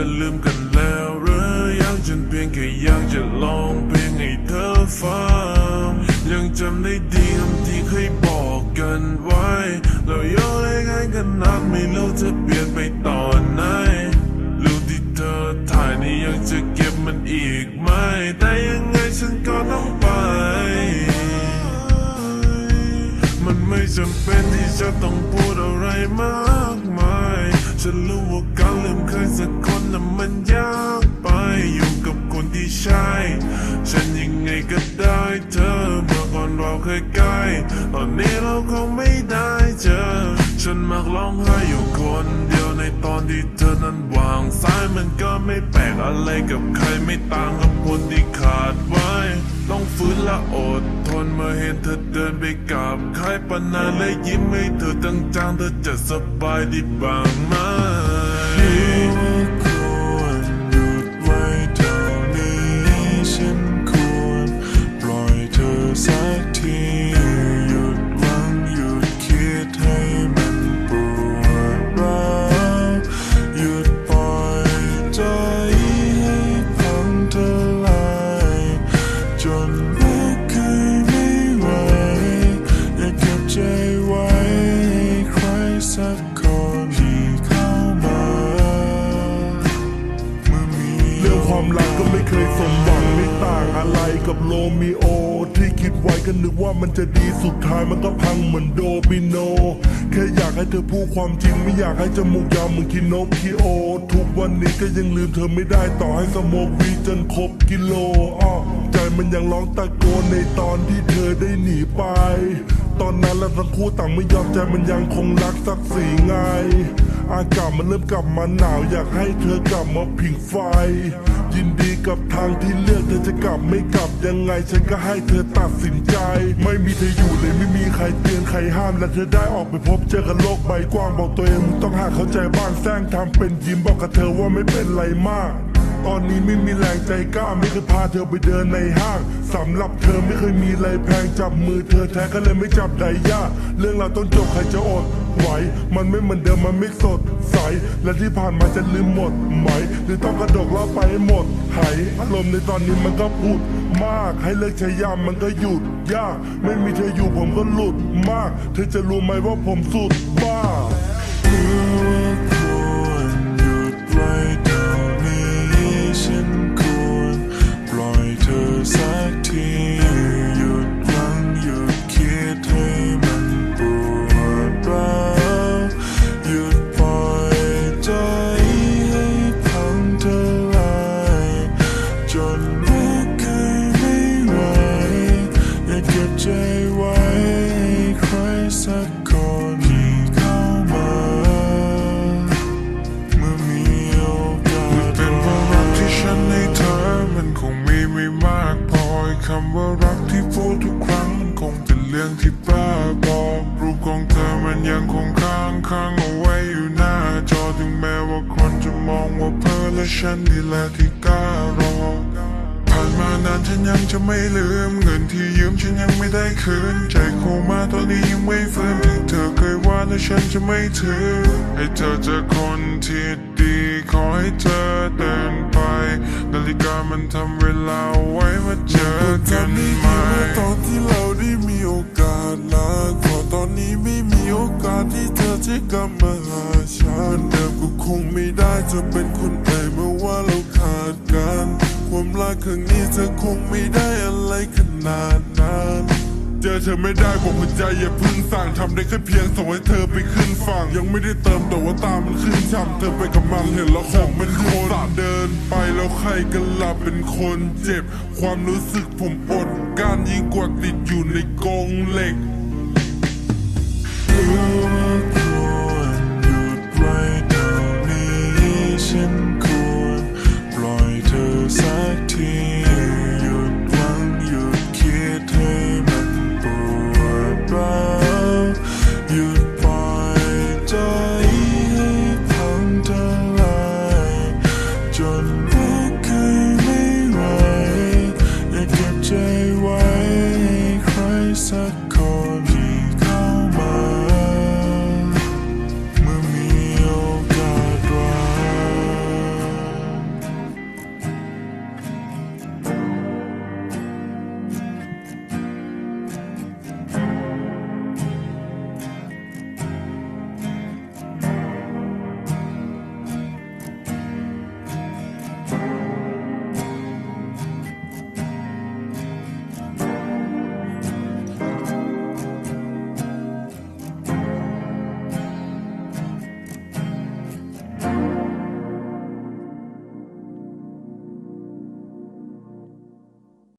จะลืมกันแล้วหรือยังฉันเพียงแค่อยากจะลองเพลงให้เธอฟังยังจำได้ดีคำที่เคยบอกกันไว้ เราโยนให้กันกันนักไม่รู้จะเปลี่ยนไปตอนไหนรูปที่เธอถ่ายนี่ยังจะเก็บมันอีกไหมแต่ยังไงฉันก็ต้องไป มันไม่จำเป็นที่จะต้องพูดอะไรมากมาย ฉันรู้ว่าการลืมใครสักคนน่ะมันยากไปอยู่กับคนที่ใช่ ฉันยังไงก็ได้เธอเมื่อก่อนเราเคยใกล้ตอนนี้เราคงไม่ได้เจอ ฉันมักร้องไห้อยู่คนเดียวในตอนที่เธอนั้นวางสายมันก็ไม่แปลกอะไรกับใครไม่ต่างกับคนที่ขาดไว้ ต้องฟื้นและอดทนเมื่อเห็นเธอเดินไปกับใครปนนานและยิ้มให้เธอตั้งจางเธอจะสบายดีบ้างไหม เคยสมหวังไม่ต่างอะไรกับโรมิโอ ที่คิดไว้ก็นึกว่ามันจะดีสุดท้ายมันก็พังเหมือนโดมิโน แค่อยากให้เธอพูดความจริงไม่อยากให้จมูกยาวเหมือนคิโนคิโอ ทุกวันนี้ก็ยังลืมเธอไม่ได้ต่อให้สโมกวีจนครบกิโลอ้อใจมันยังร้องตะโกนในตอนที่เธอได้หนีไป ตอนนั้นเราทั้งคู่ต่างไม่ยอมใจมันยังคงรักสักสีไง อากาศมันเริ่มกลับมาหนาวอยากให้เธอกลับมาผิงไฟ ยินดีกับทางที่เลือกเธอจะกลับไม่กลับยังไง ฉันก็ให้เธอตัดสินใจ ไม่มีเธออยู่เลยไม่มีใครเตือนใครห้ามและเธอได้ออกไปพบเจอกับโลกใบกว้างบอกตัวเองมึงต้องหาเข้าใจบ้างแซงทำเป็นยิ้มบอกกับเธอว่าไม่เป็นไรมาก ตอนนี้ไม่มีแรงใจกล้าไม่เคยพาเธอไปเดินในห้างสำหรับเธอไม่เคยมีอะไรแพงจับมือเธอแท้ก็เลยไม่จับไดย่าเรื่องราวต้นจบใครจะอดไหวมันไม่เหมือนเดิมมันไม่สดใส และที่ผ่านมาจะลืมหมดไหม หรือต้องกระดกล่าไปให้หมดหายอารมณ์ในตอนนี้มันก็พูดมาก ให้เลิกใช้ยามมันก็หยุดยาก ไม่มีเธออยู่ผมก็หลุดมาก เธอจะรู้ไหมว่าผมสุดบ้า คงค้างค้างเอาไว้อยู่หน้าจอถึงแม้ว่าคนจะมองว่าเพ้อและฉันนี่แหละที่กล้ารอผ่านมานานฉันยังจะไม่ลืมเงินที่ยืมฉันยังไม่ได้คืนใจโคมาตอนนี้ยังไม่ฟื้นที่เธอเคยว่าและฉันจะไม่ถือ ให้เธอเจอคนที่ดีขอให้เธอเดินไป นาฬิกามันทำเวลาไว้มาเจอกันไหม จะเป็นคนเอ่ยเมื่อว่าเราขาดกัน ความรักครั้งนี้เธอคงไม่ได้อะไรขนาดนั้นเจอเธอไม่ได้บอกหัวใจอย่าพึ่งสั่งทำได้แค่เพียงส่งให้เธอไปขึ้นฝั่ง ยังไม่ได้เติมแต่ว่าตามมันขึ้นช่ำเธอไปกับมันเห็นแล้วของเป็นคนเดินไปแล้วใครกันล่ะเป็นคนเจ็บ ความรู้สึกผมอดการยิ่งกว่าติดอยู่ในกรงเหล็ก ocean